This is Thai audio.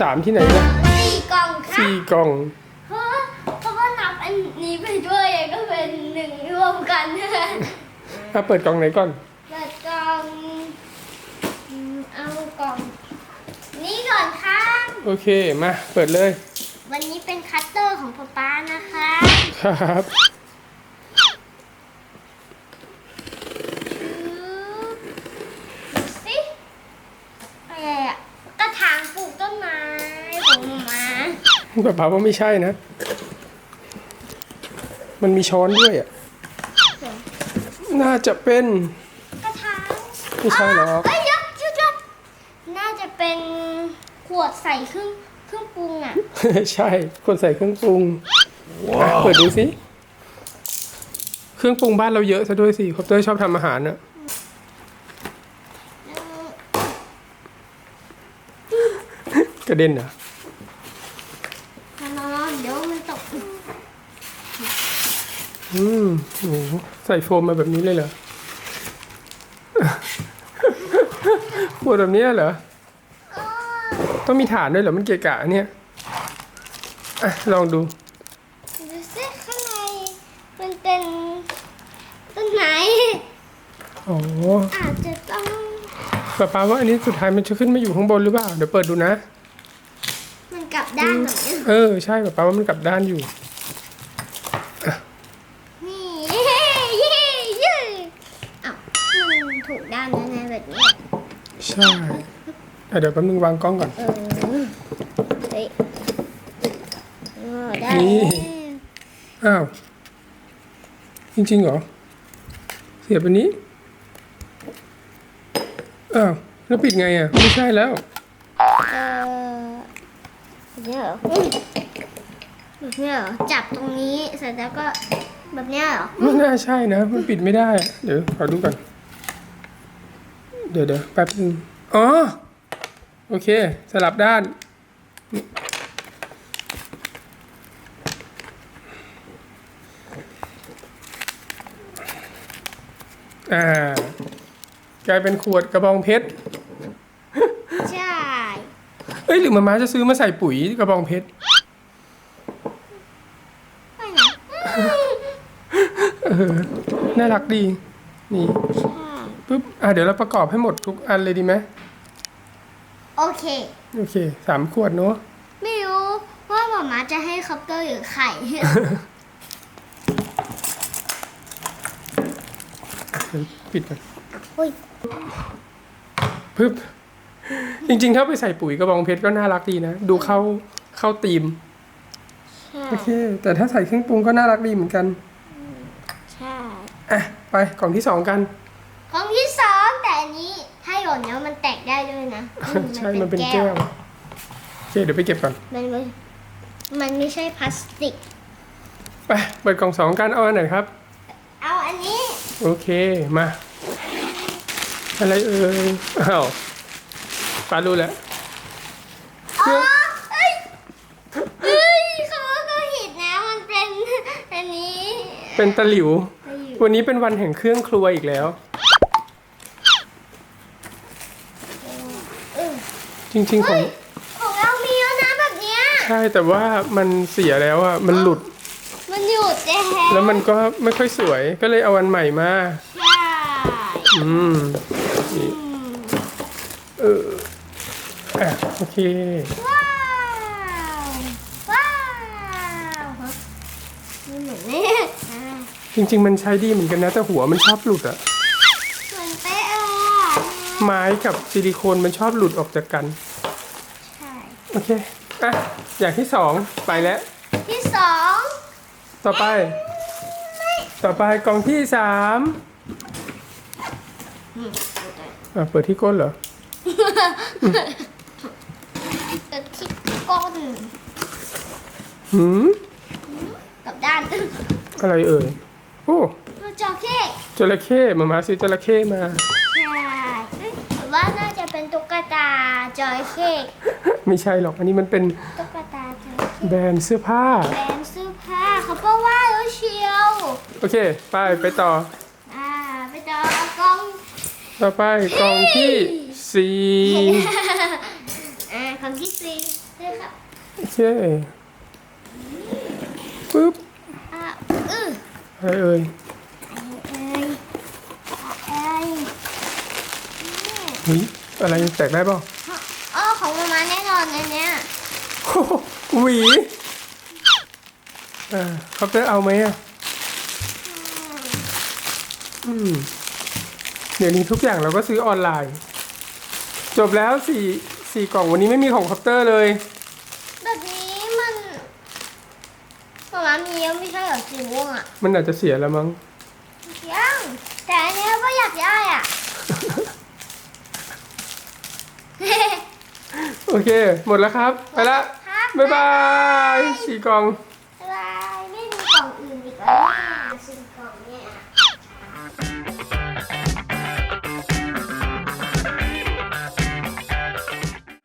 สามที่ไหนเนี่ยสี่กล่องครับสี่กล่องเพราะว่าเพราะว่านับอันนี้ไปด้วยก็เป็นหนึ่งรวมกันมาเปิดกล่องไหนก่อนเปิดกล่องอืมเอากล่อง นี้ก่อนครับโอเคมาเปิดเลย วันนี้เป็นคัตเตอร์ของป๊าป๊านะคะครับดูสิอะไรอะกระถางปลูกต้นไม้ของหมา แบบป้าว่าไม่ใช่นะ มันมีช้อนด้วยอะ น่าจะเป็นกระถางไม่ใช่หรอกเอ้ยเดี๋ยวเดี๋ยวเดี๋ยวน่าจะเป็นขวดใส่เครื่องเครื่องปรุงอะ ใช่ คนใส่เครื่องปรุงอะเปิดดูสิ เครื่องปรุงบ้านเราเยอะซะด้วยสิคอปเตอร์ชอบทำอาหารน่ะ กระเด็นเหรอ นอนเดี๋ยวมันตกอืมโอ้โหใส่โฟมมาแบบนี้เลยเหรอ ขวดแบบเนี้ยเหรออ้อต้องมีฐานด้วยเหรอ มันเกะกะเนี่ย อะ ลองดูดูสิข้างในมันเป็นต้นไม้อ๋ออาจจะต้องป้าป้าว่าอันนี้สุดท้ายมันจะขึ้นมาอยู่ข้างบนหรือเปล่า เดี๋ยวเปิดดูนะมันก ลับด้านแบบนี้เออ ใช่ป้าป้าว่ามันกลับด้านอยู่ นี่เย้เย้เย้อ้าวมันถูกด้านแน่ๆแบบนี้ใช่อะเดี๋ยวแป๊บนึงวางกล้องก่อน เออเฮ้ยเออได้นี่แล้วอ้าว จริงๆเหรอ เสียบอันนี้ อ้าว แล้วปิดไงอะ ไม่ใช่แล้ว เออแบบ นี้เหรออืมแบบนี้เหรอจับตรงนี้เสร็จแล้วก็แบบนี้เหรอไม่น่าใช่นะ มันปิดไม่ได้อะเดี๋ยวขอดูก่อนเดี๋ยวเดี๋ยวแป๊บนึงอ๋อ โอเค สลับด้าน อ่ากลายเป็นขวดกระบองเพชรใช่เอ้ ยหรือมาม้าจะซื้อมาใส่ปุ๋ยกระบองเพชรไม่นะเออน่ารักดี นี่ใช่ปุ๊บอะเดี๋ยวเราประกอบให้หมดทุกอันเลยดีไหมโอเค โอเคสามขวดเนาะไม่รู้ว่าหมอมาจะให้คัพเตอร์หรือไข่เดี๋ยวปิดก่อนอุ้ยปึ๊บ จริงๆ ถ้าไปใส่ปุ๋ยกระบองเพชรก็น่ารักดีนะ ดูเข้าเข้าตีม ใช่โอเค แต่ถ้าใส่เครื่องปรุงก็น่ารักดีเหมือนกัน ใช่อะ ไปกล่องที่สองกัน ของที่สองแต่อันนี้ถ้าหย่อนแล้วมันแตกได้ด้วยนะอืใช่ มันเป็นแก้ว โอเค เดี๋ยวไปเก็บก่อน มันไม่มันไม่ใช่พลาสติก ไป เปิดกล่องสองกันเอาอันไหนครับ เอาอันนี้ โอเค มา อะไรเอ่ย อ้าว ปารู้แล้วเคอ๋รื่อองเอ้ยเอ้ยเขาก็ผิดนะมันเป็นอันนี้เป็นตะหลิว ไปอยู่วันนี้เป็นวันแห่งเครื่องครัวอีกแล้ว เออจริง ๆ ของของเรามีแล้วนะแบบเนี้ยใช่แต่ว่ามันเสียแล้วอะมันหลุดมันหยุดแจ๊แล้วมันก็ไม่ค่อยสวยก็เลยเอาอันใหม่มา ใช่อืมนี่เออ อะโอเค ว้าว ว้าวฮะมันเหมือนนี่อ่าจริง ๆ มันใช้ดีเหมือนกันนะแต่หัวมันชอบหลุดอะเหมือนเป๊ะเลยอะไม้กับซิลิโคนมันชอบหลุดออกจากกัน ใช่ โอเค อะ อย่างที่สองไปแล้ว ที่สองต่อไป ต่อไปกล่องที่สามอะเปิดที่ก้นเหรอเกิ ดที่ก้นหืมกับด้านอะไรเอ่ยโอ้เราจอเข้จระเข้มามาซื้อจระเข้มาใช่เอ้ยผมว่าน่าจะเป็นตุ๊กตาจอยเค้ไม่ใช่หรอกอันนี้มันเป็นตุ๊กตาจอยเค้แบรนด์เสื้อผ้าแบรนด์เสื้อผ้าเขาก็ว่าแล้วเชียวโอเค ไปไปต่ออ่าไปต่อกล้อง ต่อไปกล่องที่สี่ อ่าคำที่สี่เลยครับโอเคปึ๊บอะอืออะไรเอ่ยเอ้ยเอ้ยเฮ้ยอะไรแตกได้เปล่าอ๋อของมามาแน่นอนอันเนี้ยโอ้โหหวีอ่าคอปเตอร์เอาไหมอะอืมเดี๋ยวนี้ทุกอย่างเราก็ซื้อออนไลน์ จบแล้วสี่ สี่กล่องวันนี้ไม่มีของคอปเตอร์เลย แบบนี้มันมามามีเยอะไม่ใช่เหรอสีม่วงอะมันอาจจะเสียแล้วมั้งยังแต่อันเนี้ยก็อยากได้อะ โอเค หมดแล้วครับ ไปละ ครับ บ๊ายบาย สี่กล่อง